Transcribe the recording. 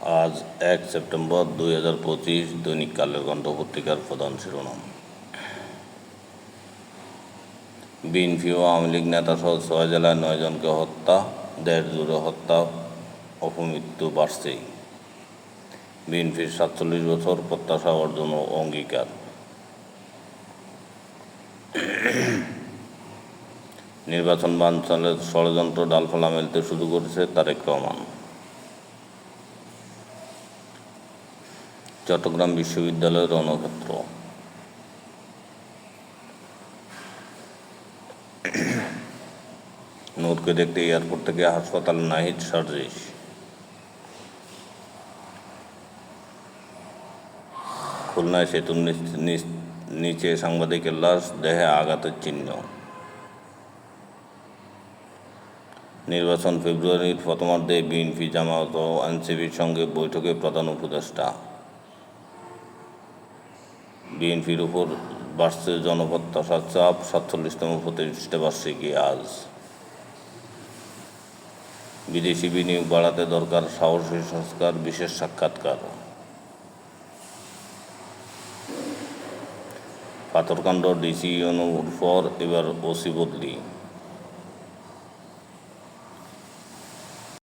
আজ এক সেপ্টেম্বর দুই হাজার পঁচিশ দৈনিক কালের কণ্ঠ পত্রিকার প্রধান শিরোনাম। বিএনপি ও আওয়ামী লীগ নেতাসহ ছয় জেলায় নয়জনকে হত্যা দেড় জুড়ে হত্যা, অপমৃত্যু বাড়ছেই। বিএনপির সাতচল্লিশ বছর প্রত্যাশা অর্জন ও অঙ্গীকার। নির্বাচন বানচালের ষড়যন্ত্র ডালফলা মেলতে শুরু করেছে তারেক রহমান। চট্টগ্রাম বিশ্ববিদ্যালয়ের রণক্ষেত্র। নূরকে দেখতে এয়ারপোর্ট থেকে হাসপাতাল নাহিদ সার্জিস। খুলনায় সেতুর নিচ- সাংবাদিকের লাশ, দেহে আঘাতের চিহ্ন। নির্বাচন ফেব্রুয়ারির প্রথমার্ধে বিএনপি জামায়াত ও এনসিপির সঙ্গে বৈঠকে প্রধান উপদেষ্টা। বিএনপির উপর বাড়ছে জনপ্রত্যাশার চাপ, সাতচল্লিশতম প্রতিষ্ঠা বার্ষিকী আজ। বিদেশি বিনিয়োগ বাড়াতে দরকার সাহসী সংস্কার, বিশেষ সাক্ষাৎকার। পাথরকাণ্ড, ডিসি অনুর পর এবার ওসি বদলি।